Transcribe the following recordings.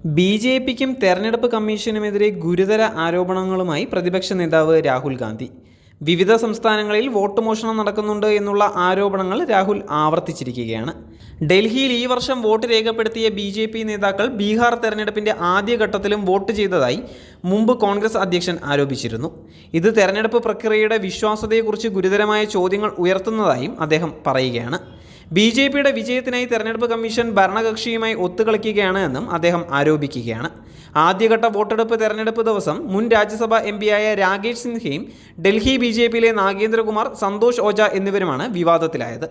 B J പിക്കും തെരഞ്ഞെടുപ്പ് കമ്മീഷനുമെതിരെ ഗുരുതര ആരോപണങ്ങളുമായി പ്രതിപക്ഷ നേതാവ് രാഹുൽ ഗാന്ധി. വിവിധ സംസ്ഥാനങ്ങളിൽ വോട്ട് മോഷണം നടക്കുന്നുണ്ട് എന്നുള്ള ആരോപണങ്ങൾ രാഹുൽ ആവർത്തിച്ചിരിക്കുകയാണ്. ഡൽഹിയിൽ ഈ വർഷം വോട്ട് രേഖപ്പെടുത്തിയ ബി ജെ പി നേതാക്കൾ ബീഹാർ തെരഞ്ഞെടുപ്പിന്റെ ആദ്യഘട്ടത്തിലും വോട്ട് ചെയ്തതായി മുമ്പ് കോൺഗ്രസ് അധ്യക്ഷൻ ആരോപിച്ചിരുന്നു. ഇത് തെരഞ്ഞെടുപ്പ് പ്രക്രിയയുടെ വിശ്വാസ്യതയെക്കുറിച്ച് ഗുരുതരമായ ചോദ്യങ്ങൾ ഉയർത്തുന്നതായും അദ്ദേഹം പറയുകയാണ്. ബി ജെ പിയുടെ വിജയത്തിനായി തെരഞ്ഞെടുപ്പ് കമ്മീഷൻ ഭരണകക്ഷിയുമായി ഒത്തുകളിക്കുകയാണ് എന്നും അദ്ദേഹം ആരോപിക്കുകയാണ്. ആദ്യഘട്ട വോട്ടെടുപ്പ് തെരഞ്ഞെടുപ്പ് ദിവസം മുൻ രാജ്യസഭാ എം പിയായ രാകേഷ് സിൻഹയും ഡൽഹി ബി ജെ പിയിലെ നാഗേന്ദ്രകുമാർ സന്തോഷ് ഓജ എന്നിവരുമാണ് വിവാദത്തിലായത്.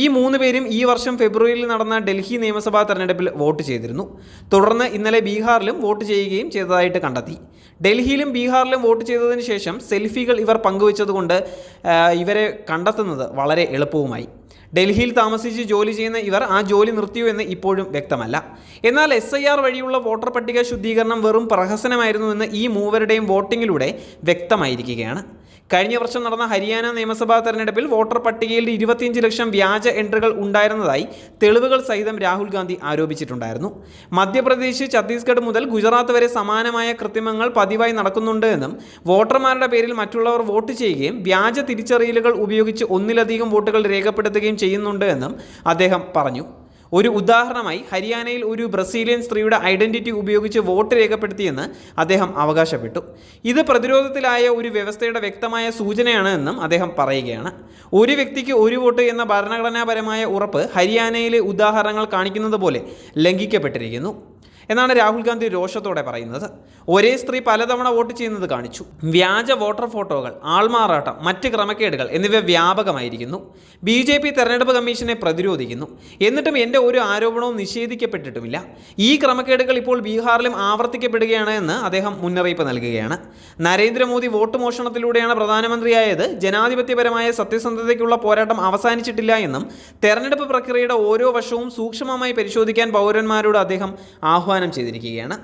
ഈ മൂന്ന് പേരും ഈ വർഷം ഫെബ്രുവരിയിൽ നടന്ന ഡൽഹി നിയമസഭാ തെരഞ്ഞെടുപ്പിൽ വോട്ട് ചെയ്തിരുന്നു. തുടർന്ന് ഇന്നലെ ബീഹാറിലും വോട്ട് ചെയ്യുകയും ചെയ്തതായിട്ട് കണ്ടെത്തി. ഡൽഹിയിലും ബീഹാറിലും വോട്ട് ചെയ്തതിന് ശേഷം സെൽഫികൾ ഇവർ പങ്കുവച്ചതുകൊണ്ട് ഇവരെ കണ്ടെത്തുന്നത് വളരെ എളുപ്പവുമായി. ഡൽഹിയിൽ താമസിച്ച് ജോലി ചെയ്യുന്ന ഇവർ ആ ജോലി നിർത്തിയോ എന്ന് ഇപ്പോഴും വ്യക്തമല്ല. എന്നാൽ എസ് ഐ ആർ വഴിയുള്ള വോട്ടർ പട്ടിക ശുദ്ധീകരണം വെറും പ്രഹസനമായിരുന്നുവെന്ന് ഈ മൂവരുടെയും വോട്ടിങ്ങിലൂടെ വ്യക്തമായിരിക്കുകയാണ്. കഴിഞ്ഞ വർഷം നടന്ന ഹരിയാന നിയമസഭാ തെരഞ്ഞെടുപ്പിൽ വോട്ടർ പട്ടികയിൽ ഇരുപത്തിയഞ്ച് ലക്ഷം വ്യാജ എൻട്രികൾ ഉണ്ടായിരുന്നതായി തെളിവുകൾ സഹിതം രാഹുൽ ഗാന്ധി ആരോപിച്ചിട്ടുണ്ടായിരുന്നു. മധ്യപ്രദേശ് ഛത്തീസ്ഗഡ് മുതൽ ഗുജറാത്ത് വരെ സമാനമായ കൃത്രിമങ്ങൾ പതിവായി നടക്കുന്നുണ്ട് എന്നും വോട്ടർമാരുടെ പേരിൽ മറ്റുള്ളവർ വോട്ട് ചെയ്യുകയും വ്യാജ തിരിച്ചറിയലുകൾ ഉപയോഗിച്ച് ഒന്നിലധികം വോട്ടുകൾ രേഖപ്പെടുത്തുകയും ചെയ്യുന്നുണ്ട് എന്നും അദ്ദേഹം പറഞ്ഞു. ഒരു ഉദാഹരണമായി ഹരിയാനയിൽ ഒരു ബ്രസീലിയൻ സ്ത്രീയുടെ ഐഡന്റിറ്റി ഉപയോഗിച്ച് വോട്ട് രേഖപ്പെടുത്തിയെന്ന് അദ്ദേഹം അവകാശപ്പെട്ടു. ഇത് പ്രതിരോധത്തിലായ ഒരു വ്യവസ്ഥയുടെ വ്യക്തമായ സൂചനയാണ് എന്നും അദ്ദേഹം പറയുകയാണ്. ഒരു വ്യക്തിക്ക് ഒരു വോട്ട് എന്ന ഭരണഘടനാപരമായ ഉറപ്പ് ഹരിയാനയിലെ ഉദാഹരണങ്ങൾ കാണിക്കുന്നത് പോലെ ലംഘിക്കപ്പെട്ടിരിക്കുന്നു. എന്നാണ് രാഹുൽ ഗാന്ധി രോഷത്തോടെ പറയുന്നത്. ഒരേ സ്ത്രീ പലതവണ വോട്ട് ചെയ്യുന്നത് കാണിച്ചു. വ്യാജ വോട്ടർ ഫോട്ടോകൾ ആൾമാറാട്ടം മറ്റ് ക്രമക്കേടുകൾ എന്നിവ വ്യാപകമായിരിക്കുന്നു. ബി ജെ പി തെരഞ്ഞെടുപ്പ് കമ്മീഷനെ പ്രതിരോധിക്കുന്നു. എന്നിട്ടും എന്റെ ഒരു ആരോപണവും നിഷേധിക്കപ്പെട്ടിട്ടുമില്ല. ഈ ക്രമക്കേടുകൾ ഇപ്പോൾ ബീഹാറിലും ആവർത്തിക്കപ്പെടുകയാണ് എന്ന് അദ്ദേഹം മുന്നറിയിപ്പ് നൽകുകയാണ്. നരേന്ദ്രമോദി വോട്ട് മോഷണത്തിലൂടെയാണ് പ്രധാനമന്ത്രിയായത്. ജനാധിപത്യപരമായ സത്യസന്ധതയ്ക്കുള്ള പോരാട്ടം അവസാനിച്ചിട്ടില്ല എന്നും തെരഞ്ഞെടുപ്പ് പ്രക്രിയയുടെ ഓരോ വശവും സൂക്ഷ്മമായി പരിശോധിക്കാൻ പൗരന്മാരോട് അദ്ദേഹം ആഹ്വാനം ചെയ്തിരിക്കുകയാണ്.